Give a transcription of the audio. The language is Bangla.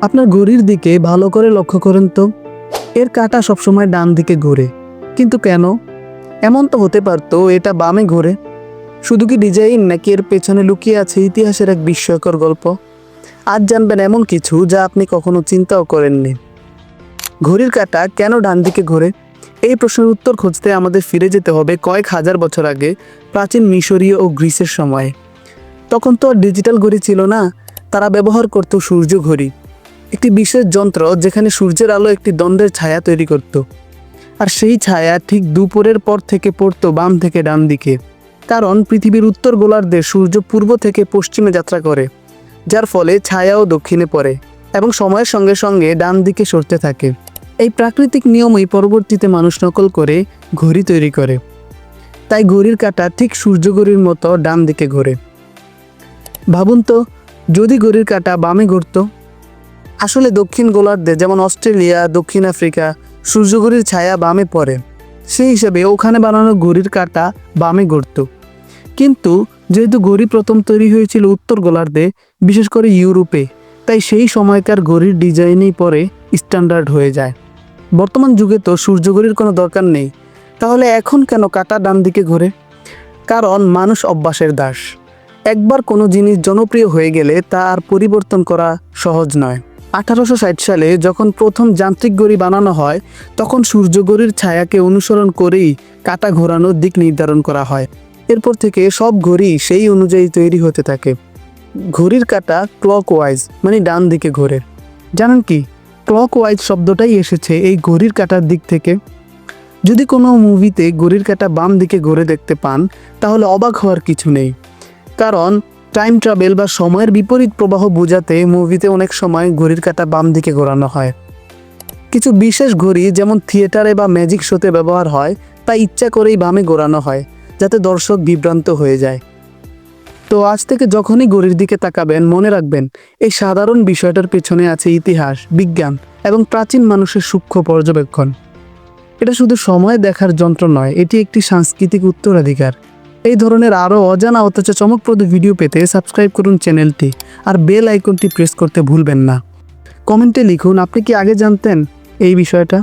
আপনার ঘড়ির দিকে ভালো করে লক্ষ্য করেন তো। এর কাঁটা সবসময় ডান দিকে ঘোরে। কিন্তু কেন? এমন তো হতে পারতো, এটা বামে ঘোরে। শুধু কি ডিজাইন, নাকি এর পেছনে লুকিয়ে আছে ইতিহাসের এক বিস্ময়কর গল্প? আজ জানবেন এমন কিছু যা আপনি কখনো চিন্তাও করেননি। ঘড়ির কাঁটা কেন ডান দিকে ঘোরে? এই প্রশ্নের উত্তর খুঁজতে আমাদের ফিরে যেতে হবে কয়েক হাজার বছর আগে প্রাচীন মিশরীয় ও গ্রিসের সময়ে। তখন তো আর ডিজিটাল ঘড়ি ছিল না, তারা ব্যবহার করত সূর্য ঘড়ি। একটি বিশেষ যন্ত্র যেখানে সূর্যের আলো একটি দ্বন্দ্বের ছায়া তৈরি করত। আর সেই ছায়া ঠিক দুপুরের পর থেকে পড়তো বাম থেকে ডান দিকে। কারণ পৃথিবীর উত্তর গোলার্ধে সূর্য পূর্ব থেকে পশ্চিমে যাত্রা করে, যার ফলে ছায়াও দক্ষিণে পড়ে এবং সময়ের সঙ্গে সঙ্গে ডান দিকে সরতে থাকে। এই প্রাকৃতিক নিয়মই পরবর্তীতে মানুষ নকল করে ঘড়ি তৈরি করে। তাই ঘড়ির কাঁটা ঠিক সূর্য ঘড়ির মতো ডান দিকে ঘোরে। ভাবুন তো, যদি ঘড়ির কাঁটা বামে ঘুরতো আসলে দক্ষিণ গোলার্ধে, যেমন অস্ট্রেলিয়া, দক্ষিণ আফ্রিকা সূর্যঘড়ির ছায়া বামে পড়ে। সেই হিসাবে ওখানে বানানো ঘড়ির কাঁটা বামে ঘুরত কিন্তু যেহেতু ঘড়ি প্রথম তৈরি হয়েছিল উত্তর গোলার্ধে, বিশেষ করে ইউরোপে, তাই সেই সময়কার ঘড়ির ডিজাইনেই পরে স্ট্যান্ডার্ড হয়ে যায়। বর্তমান যুগে তো সূর্যঘড়ির কোনো দরকার নেই। তাহলে এখন কেন কাটা ডান দিকে ঘোরে? কারণ মানুষ অভ্যাসের দাস। একবার কোনো জিনিস জনপ্রিয় হয়ে গেলে তা আর পরিবর্তন করা সহজ নয়। আঠারোশো ষাট সালে যখন প্রথম যান্ত্রিক ঘড়ি বানানো হয়, তখন সূর্যঘড়ির ছায়াকে অনুসরণ করেই কাটা ঘোরানোর দিক নির্ধারণ করা হয়। এরপর থেকে সব ঘড়ি সেই অনুযায়ী তৈরি হতে থাকে। ঘড়ির কাটা ক্লক ওয়াইজ মানে ডান দিকে ঘোরে। জানেন কি? ক্লক ওয়াইজ শব্দটাই এসেছে এই ঘড়ির কাটার দিক থেকে। যদি কোনো মুভিতে ঘড়ির কাটা বাম দিকে ঘুরে দেখতে পান, তাহলে অবাক হওয়ার কিছু নেই। কারণ টাইম ট্রাভেল বা সময়ের বিপরীত প্রবাহ বোঝাতে মুভিতে অনেক সময় ঘড়ির কাঁটা বাম দিকে ঘোরানো হয়। কিছু বিশেষ ঘড়ি যেমন থিয়েটারে বা ম্যাজিক শোতে ব্যবহার হয়, তা ইচ্ছা করেই বামে ঘোরানো হয়, যাতে দর্শক বিভ্রান্ত হয়ে যায়। তো আজ থেকে যখনই ঘড়ির দিকে তাকাবেন, মনে রাখবেন, এই সাধারণ বিষয়টার পেছনে আছে ইতিহাস, বিজ্ঞান এবং প্রাচীন মানুষের সূক্ষ্ম পর্যবেক্ষণ। এটা শুধু সময় দেখার যন্ত্র নয়, এটি একটি সাংস্কৃতিক উত্তরাধিকার। এই ধরনের আরও অজানা অথচ চমকপ্রদ ভিডিও পেতে সাবস্ক্রাইব করুন চ্যানেলটি আর বেল আইকনটি প্রেস করতে ভুলবেন না। কমেন্টে লিখুন, আপনি কি আগে জানতেন এই বিষয়টা?